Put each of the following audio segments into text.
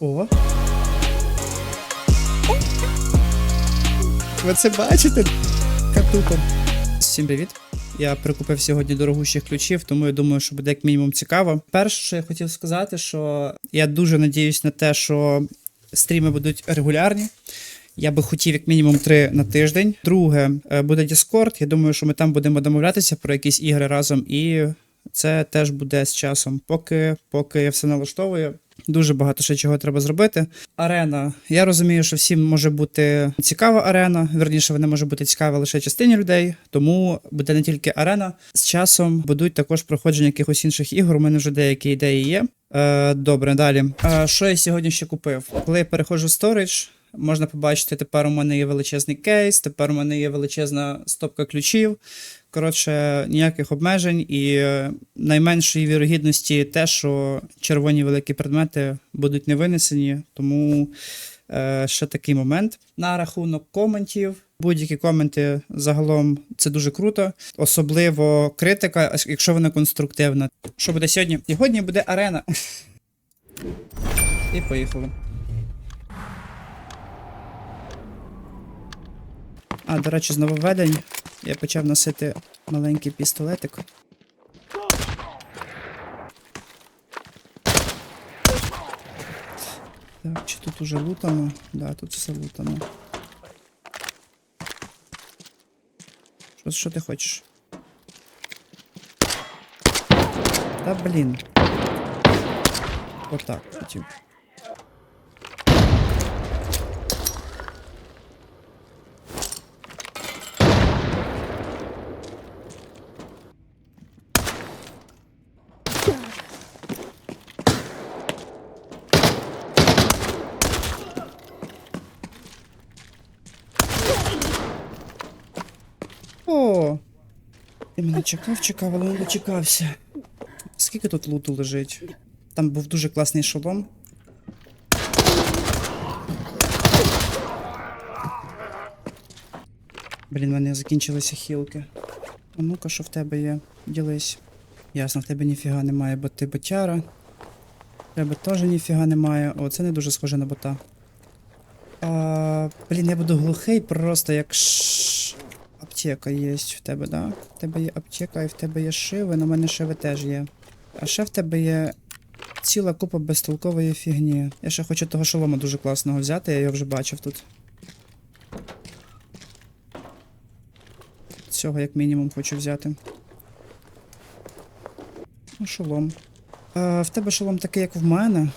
О. Ви це бачите? Катупом. Всім привіт. Я прикупив сьогодні дорогущих ключів, тому я думаю, що буде як мінімум цікаво. Перше, що я хотів сказати, що я дуже надіюсь на те, що стріми будуть регулярні. Я би хотів як мінімум три на тиждень. Друге, е, буде Discord. Я думаю, що ми там будемо домовлятися про якісь ігри разом, і це теж буде з часом. Поки, поки я все налаштовую. Дуже багато ще чого треба зробити. Арена. Я розумію, що всім може бути цікава арена. Верніше, вона може бути цікава лише частині людей, тому буде не тільки арена. З часом будуть також проходження якихось інших ігор. У мене вже деякі ідеї є. Е, добре, далі. Е, що я сьогодні ще купив? Коли я переходжу в Storage, можна побачити, тепер у мене є величезний кейс, тепер у мене є величезна стопка ключів. Коротше, ніяких обмежень і е, найменшої вірогідності те, що червоні великі предмети будуть не винесені. Тому е, ще такий момент. На рахунок коментів. Будь-які коменти загалом це дуже круто, особливо критика, якщо вона конструктивна. Що буде сьогодні? Сьогодні буде арена. І поїхали. А, до речі, з нововведень я почав носити маленький пістолетик. Так, чи тут уже лутано? Да, тут все лутано. Що, що ти хочеш? Та блін. Отак хотів. О! Ти мене чекав, чекав, але не дочекався. Скільки тут луту лежить? Там був дуже класний шолом. Блін, в мене закінчилися хілки. А ну-ка, що в тебе є? Ділись. Ясно, в тебе ніфіга немає, бо ти ботяра. В тебе теж ніфіга немає. О, це не дуже схоже на бота. А, блін, я буду глухий, просто як ш... Аптека є в тебе, да? В тебе є аптека і в тебе є шиви, на мене шиви теж є. А ще в тебе є ціла купа безтолкової фігні. Я ще хочу того шолома дуже класного взяти, я його вже бачив тут. Цього як мінімум хочу взяти. Ну, шолом. А, в тебе шолом такий, як в мене.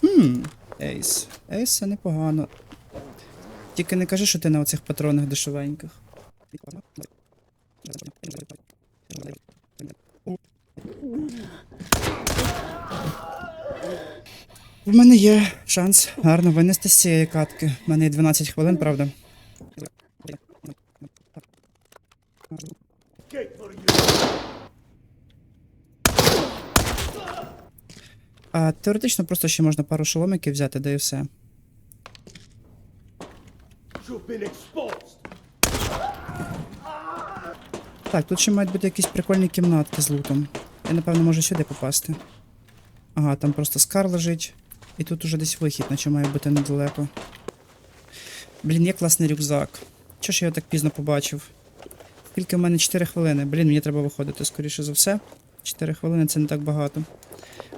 Хм, Ейс. Ейс це непогано. Тільки не кажи, що ти на оцих патронах дешевеньких. В мене є шанс гарно винести з цієї катки. В мене є 12 хвилин, правда. А теоретично просто ще можна пару шоломиків взяти, да і все. You've been exposed. Так, тут ще мають бути якісь прикольні кімнатки з лутом. Я напевно можу сюди попасти. Ага, там просто скар лежить. І тут уже десь вихід, наче має бути недалеко. Блін, є класний рюкзак. Чого ж я його так пізно побачив? Тільки в мене 4 хвилини. Блін, мені треба виходити, скоріше за все. 4 хвилини це не так багато.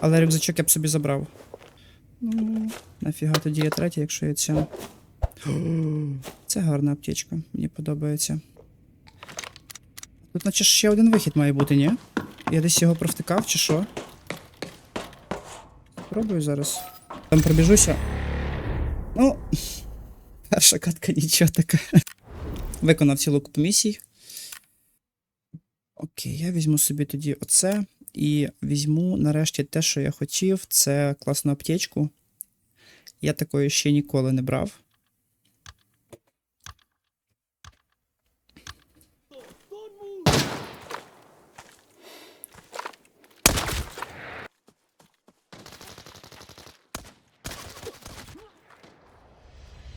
Але рюкзачок я б собі забрав. Ну, нафіга тоді є третя, якщо є ця. Це гарна аптечка, мені подобається. Тут наче ще один вихід має бути, ні? Я десь його провтикав чи що? Спробую зараз. Там пробіжуся. Ну. Перша катка нічого така. Виконав цілу купу місій. Окей, я візьму собі тоді оце. І візьму нарешті те, що я хотів. Це класну аптечку. Я такої ще ніколи не брав.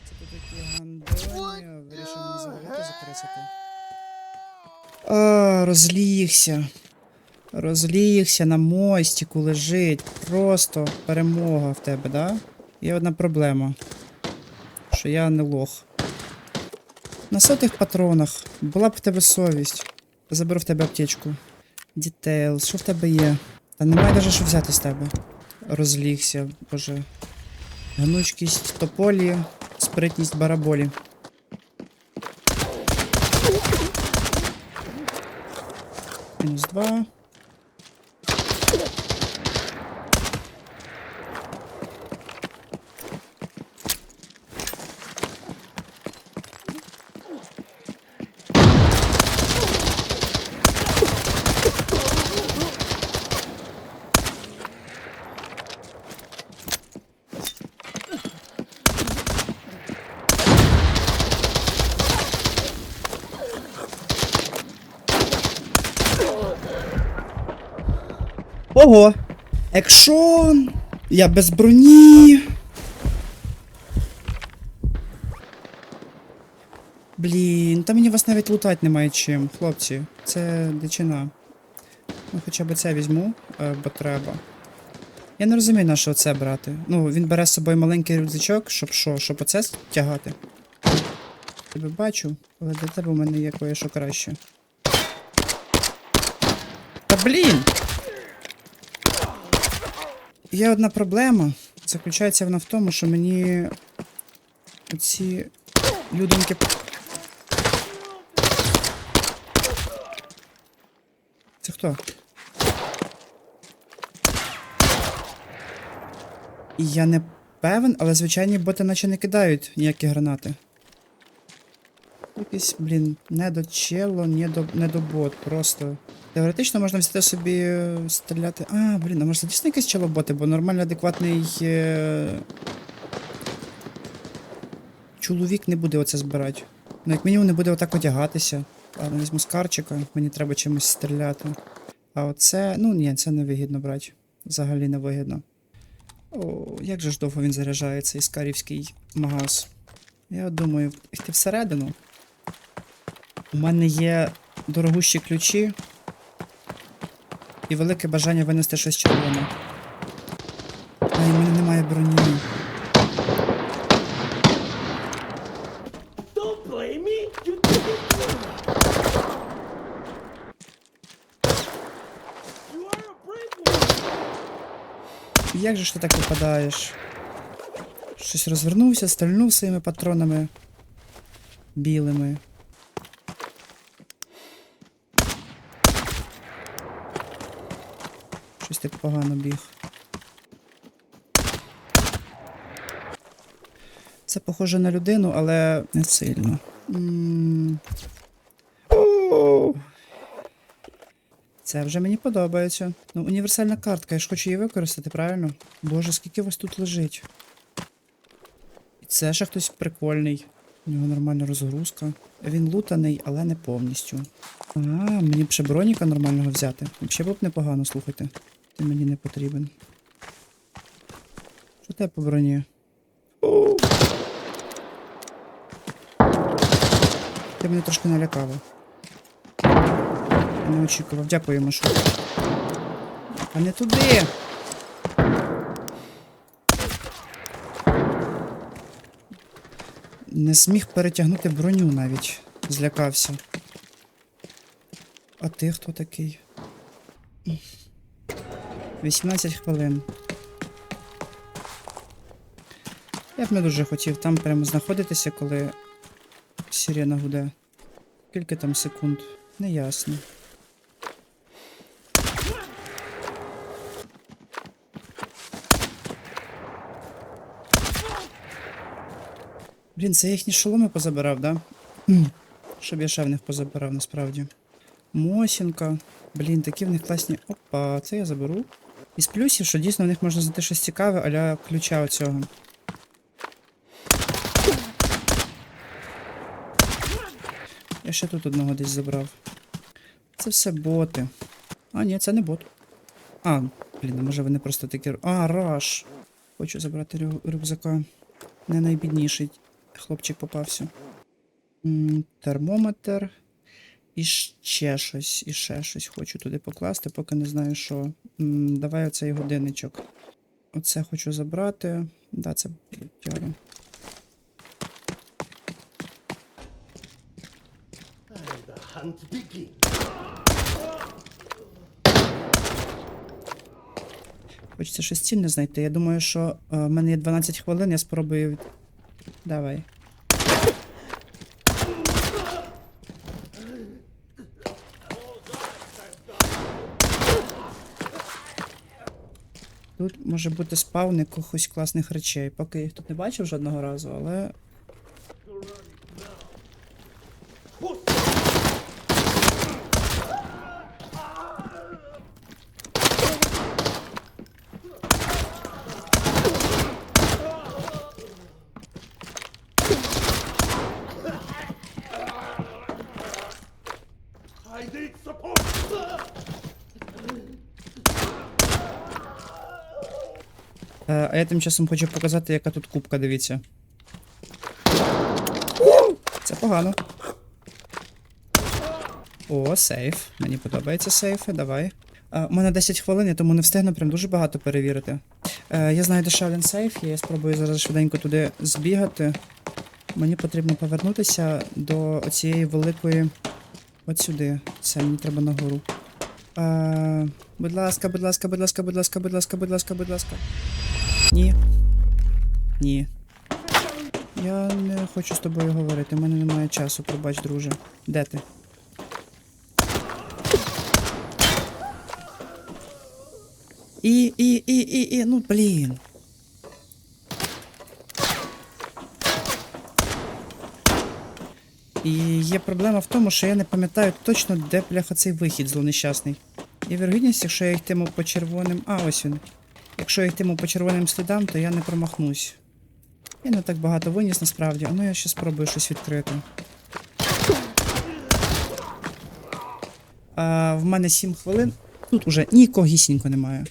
Це тут такі гандоні, вирішив не завалити закресити. А, розлігся. Розлігся на мостику лежить. Просто перемога в тебе, да? Є одна проблема. Що я не лох. На сотих патронах була б в тебе совість. Заберу в тебе аптечку. Дітейл, що в тебе є? Та немає навіть що взяти з тебе. Розлігся, боже. Гнучкість тополі, спритність бараболі. мінус 2. Екшон! Я без броні. Блін, та мені вас навіть лутати немає чим, хлопці. Це дичина. Ну, хоча б це візьму, е, бо треба. Я не розумію, на що це брати. Ну, він бере з собою маленький рюкзачок, щоб що, щоб оце тягати. Тебе бачу, але для тебе в мене є кое-що краще. Та блін! Є одна проблема. Заключається вона в тому, що мені ці людинки. Це хто? Я не певен, але звичайні боти наче не кидають ніякі гранати. Якийсь, блін, не до чело, не до, не до бот, просто. Теоретично можна взяти собі е, стріляти. А, блін, а може це дійсно якісь челоботи, бо нормально адекватний. Е... Чоловік не буде оце збирати. Ну, як мінімум, не буде отак одягатися. Ладно, візьму скарчика, мені треба чимось стріляти. А оце. Ну ні, це не вигідно брати. Взагалі не вигідно. О, як же ж довго він заряджає цей скарівський магаз. Я думаю, йти всередину. У мене є дорогущі ключі. І велике бажання винести щось червоне. Ай, в мене немає броні. Як же ж ти так випадаєш? Щось розвернувся, стрільнув своїми патронами білими. Так погано біг. Це похоже на людину, але не сильно. Це вже мені подобається. Ну, універсальна картка, я ж хочу її використати, правильно? Боже, скільки вас тут лежить. І це ще хтось прикольний. У нього нормальна розгрузка. Він лутаний, але не повністю. А, мені б ще броніка нормального взяти. Взагалі б непогано, слухайте. Ти мені не потрібен. Що тебе по броні? Ти мене трошки налякала. Не очікував. Дякую, Машу. А не туди. Не зміг перетягнути броню навіть. Злякався. А ти хто такий? 18 хвилин. Я б не дуже хотів там прямо знаходитися, коли сирена гуде. Скільки там секунд? Неясно. Блін, це їхні шоломи позабирав, да? Щоб я ще в них позабирав насправді. Мосінка. Блін, такі в них класні. Опа, це я заберу. Із плюсів, що дійсно в них можна знайти щось цікаве, аля ключа оцього. Я ще тут одного десь забрав. Це все боти. А, ні, це не бот. А, блін, може вони просто такі. А, раш. Хочу забрати рю... рюкзака. Не найбідніший хлопчик попався. М, Термометр. І ще щось, і ще щось хочу туди покласти, поки не знаю що. Давай оцей годинничок. Оце хочу забрати. Да, це begins. Хочеться щось цінне знайти. Я думаю, що е, в мене є 12 хвилин, я спробую. Давай. Тут може бути спавн якихось класних речей. Поки їх тут не бачив жодного разу, але. А я тим часом хочу показати, яка тут кубка, дивіться. Це погано. О, сейф. Мені подобається сейфи, давай. Е, у мене 10 хвилин, я тому не встигну прям дуже багато перевірити. Е, я знаю, де один сейф, я спробую зараз швиденько туди збігати. Мені потрібно повернутися до цієї великої. От сюди. Це мені треба нагору. Е, будь ласка, будь ласка, будь ласка, будь ласка, будь ласка, будь ласка, будь ласка. Ні. Ні. Я не хочу з тобою говорити, у мене немає часу, пробач, друже. Де ти? І, і, і, і, і, ну блін. І є проблема в тому, що я не пам'ятаю точно, де пляха цей вихід злонещасний. І вірогідність, якщо я йтиму по червоним. А, ось він. Якщо я йтиму по червоним слідам, то я не промахнусь. Я не так багато виніс насправді, а ну я ще спробую щось відкрити. А, в мене 7 хвилин. Тут уже нікогісінько немає.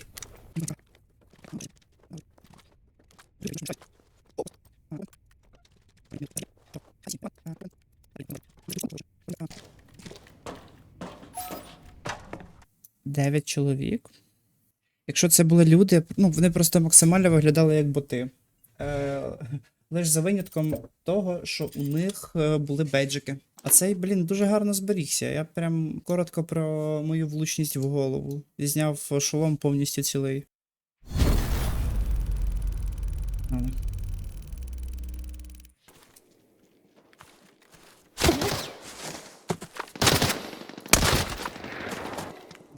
Дев'ять чоловік. Якщо це були люди, ну вони просто максимально виглядали як боти. Е, лише за винятком того, що у них е, були бейджики. А цей, блін, дуже гарно зберігся. Я прям коротко про мою влучність в голову. Зняв шолом повністю цілий.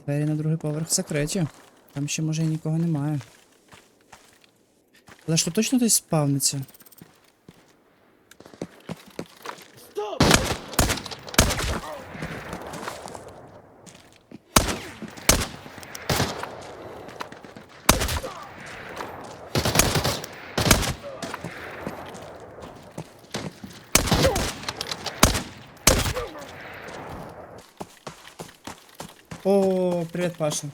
Двері на другий поверх закриті. Там ще може і нікого немає. Але тут точно десь спавниться. О, привіт, Паша.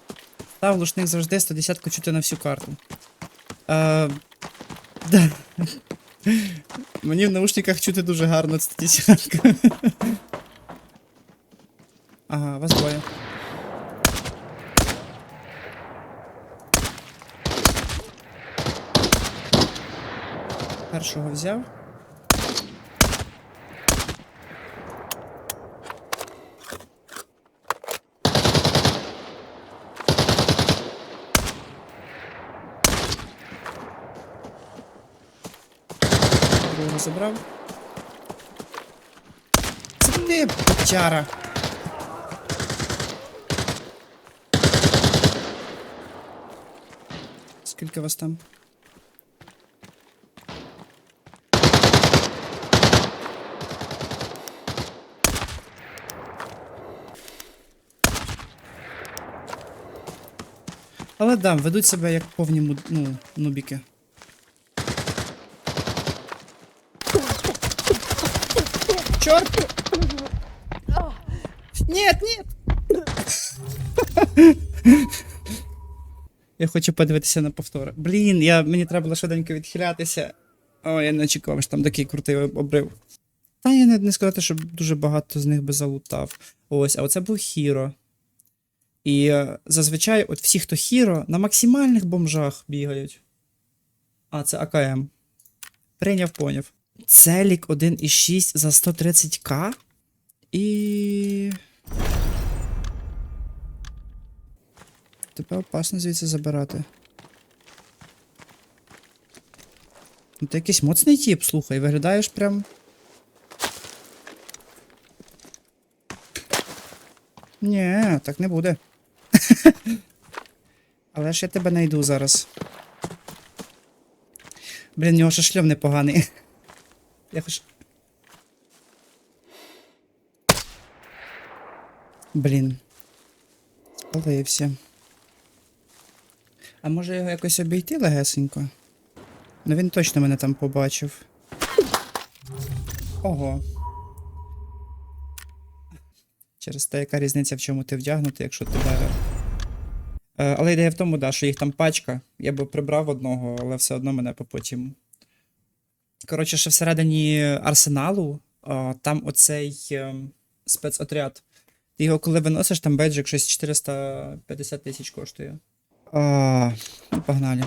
Став глушник завжди 110 чути на всю карту. Е, да. Мені в наушниках чути дуже гарно 110. Ага, вас двоє. Першого взяв. Забрав. Це ти, печара. Скільки вас там? Але да, ведуть себе як повні ну, нубіки. Черт! Нет, нет! Я хочу подивитися на повтори. Блін, я, мені треба було швиденько відхилятися. О, я не очікував, що там такий крутий обрив. Та я не, не сказати, щоб дуже багато з них би залутав. Ось, а оце був Хіро. І е, зазвичай, от всі, хто Хіро, на максимальних бомжах бігають. А, це АКМ. Прийняв, поняв. Целік 1,6 за 130к. І. Тебе опасно звідси забирати. Ну, ти якийсь моцний тіп, слухай, виглядаєш прям. Ні, так не буде. Але ж я тебе знайду зараз. Блін, у нього ще шльом непоганий. Я хоч. Блін. Спалився. А може його якось обійти легесенько? Ну він точно мене там побачив. Ого. Через те, яка різниця, в чому ти вдягнутий, якщо тебе. Е, але ідея в тому, да, що їх там пачка. Я би прибрав одного, але все одно мене по потім. Коротше, ще всередині арсеналу, там оцей е, спецотряд. Ти його коли виносиш, там беджик щось 450 тисяч коштує. А, погнали.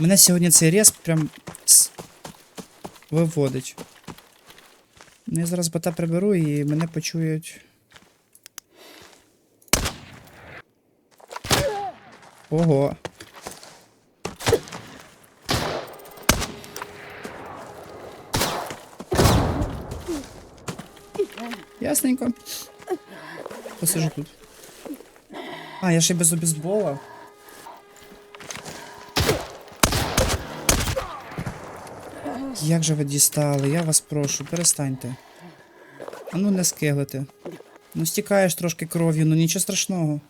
Мене сьогодні цей рез прям виводить. Ну, я зараз бота приберу і мене почують. Ого. Ясненько. Посижу тут. А, я ще й без обізбола. Як же ви дістали? Я вас прошу, перестаньте. А ну не скиглите. Ну стікаєш трошки кров'ю, ну нічого страшного.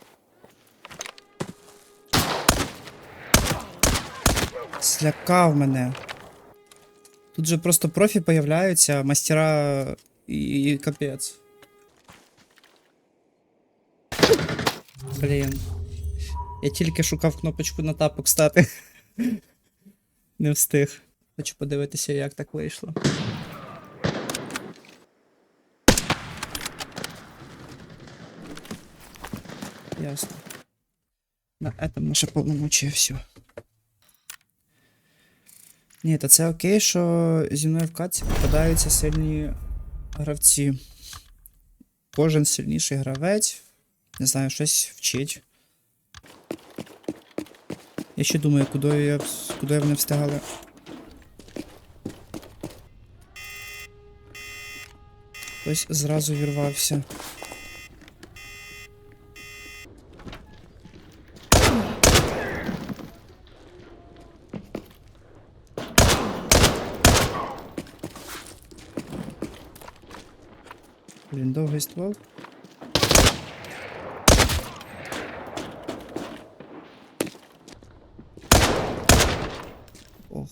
Слякав мене. Тут же просто профі появляються, мастера і, і капець. Блін. Я тільки шукав кнопочку на тапок стати. Не встиг. Хочу подивитися, як так вийшло. Ясно. На этом наше повномочия все. Ні, та це окей, що зі мною в катці попадаються сильні гравці. Кожен сильніший гравець. Не знаю, щось вчить. Я ще думаю, куди я, куди вони встигали. Хтось зразу вірвався. Блін, довгий ствол. Ох,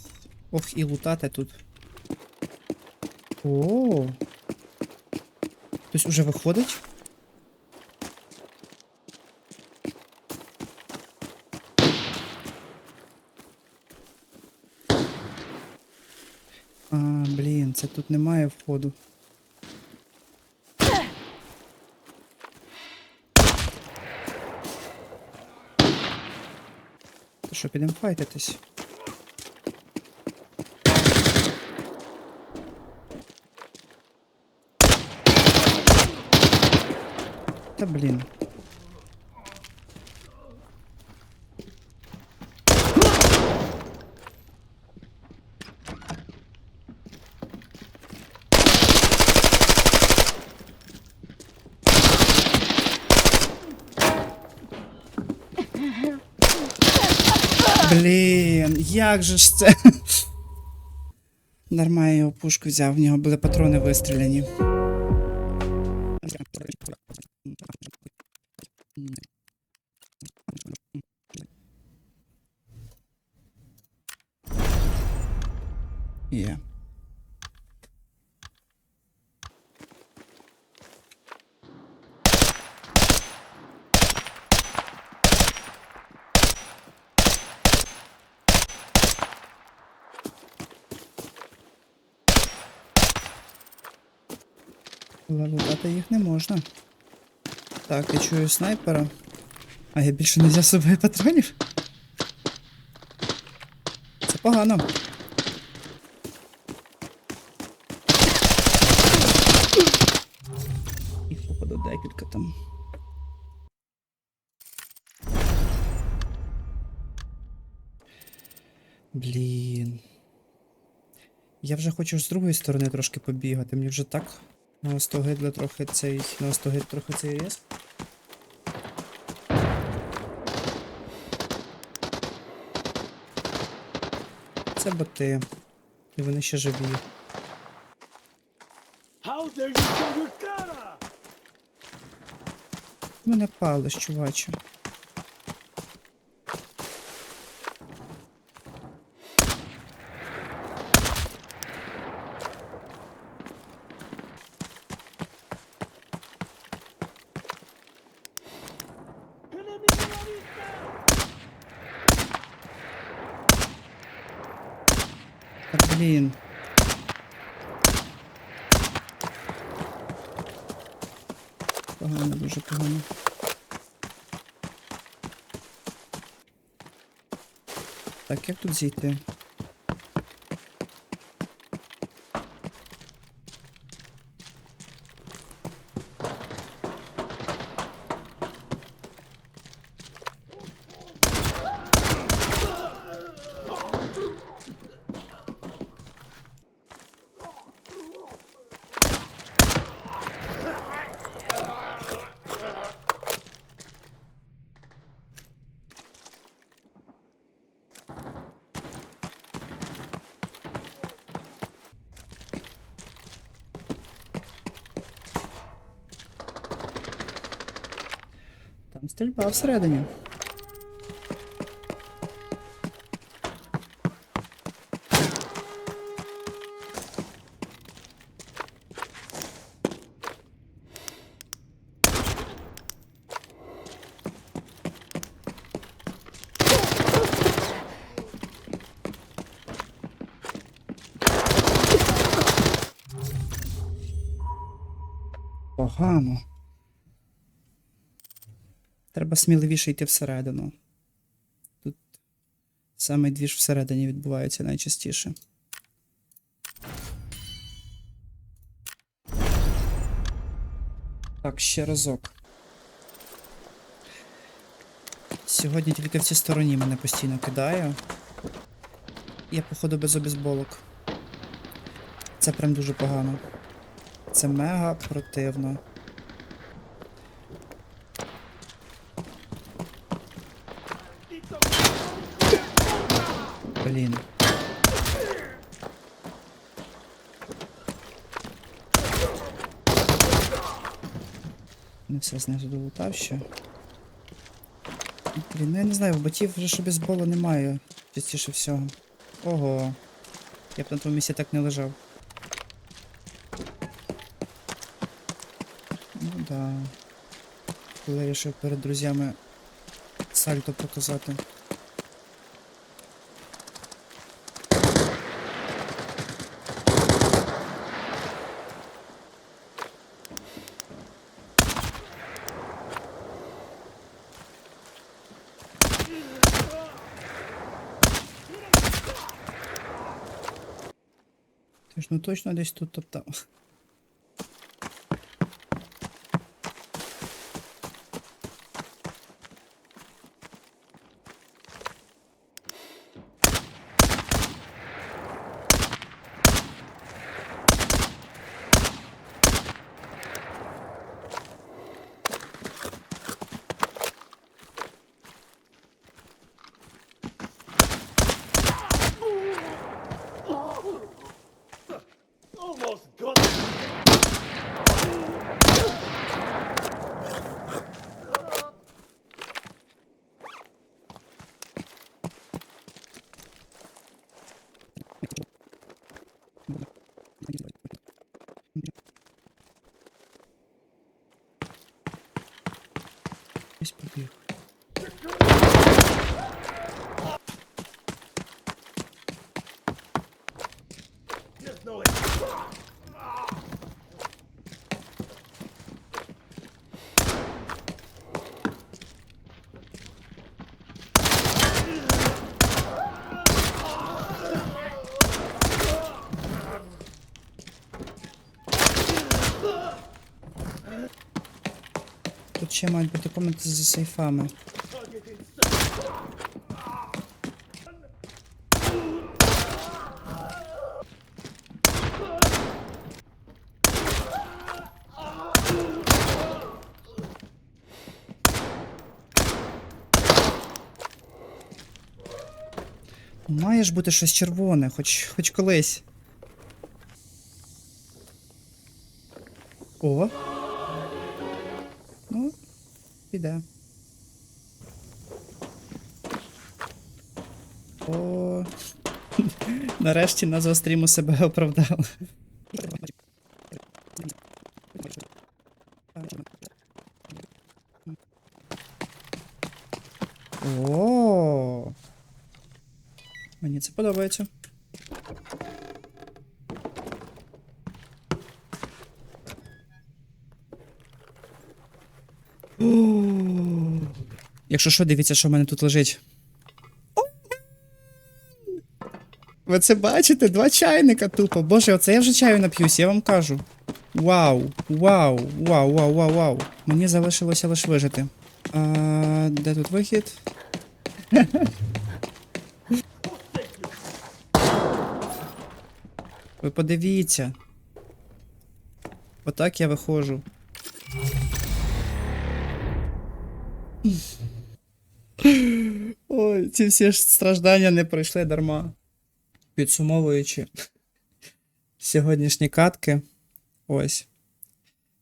ох, і лутати тут. О. Хтось уже виходить? А, блін, це тут немає входу. То що, підемо файтитись? Та блін. Блін, як же ж це? Нормально його пушку взяв, в нього були патрони вистріляні. Є. Але лутати їх не можна. Так, я чую снайпера. А я більше не взяв собою патронів. Це погано. Їх попаду декілька там. Блін. Я вже хочу з другої сторони трошки побігати. Мені вже так наостогидли трохи цей. Наостогид трохи цей різ. Це боти. І вони ще живі. Мене палиш, чуваче. Enemy a la vista! Так, блін. Погано, дуже погано. Так, як тут зійти? Там стрільба всередині. Погано. Треба сміливіше йти всередину. Тут саме двіж всередині відбувається найчастіше. Так, ще разок. Сьогодні тільки в цій стороні мене постійно кидає. Я, походу, без обізболок. Це прям дуже погано. Це мега противно. Блін. Не все знизу долутав ще. Блін, ну я не знаю, в ботів вже що бейсболу немає, частіше всього. Ого. Я б на тому місці так не лежав. Ну да. Коли я вирішив перед друзями сальто показати. Ну точно десь тут топтав. Ще мають бути комнати за сейфами. Має ж бути щось червоне, хоч, хоч колись. Нарешті назва стріму себе оправдала. О. Мені це подобається. Якщо що, дивіться, що в мене тут лежить. Ви це бачите? Два чайника тупо. Боже, оце я вже чаю нап'юсь, я вам кажу. Вау, вау, вау, вау, вау, вау. Мені залишилося лише вижити. А, де тут вихід? Ви подивіться. Отак я виходжу. Ой, ці всі ж страждання не пройшли дарма. Підсумовуючи сьогоднішні катки. Ось.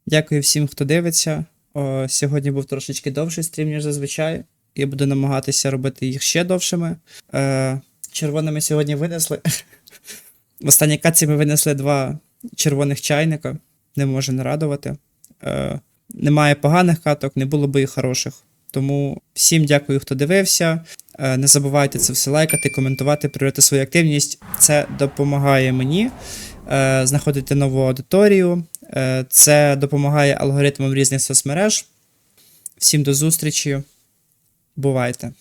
Дякую всім, хто дивиться. О, сьогодні був трошечки довший стрім, ніж зазвичай. Я буду намагатися робити їх ще довшими. Е, червоними сьогодні винесли. В останній катці ми винесли два червоних чайника. Не може не радувати. Е, немає поганих каток, не було би і хороших. Тому всім дякую, хто дивився. Е, Не забувайте це все лайкати, коментувати, проявляти свою активність. Це допомагає мені е, знаходити нову аудиторію. Е, Це допомагає алгоритмам різних соцмереж. Всім до зустрічі. Бувайте!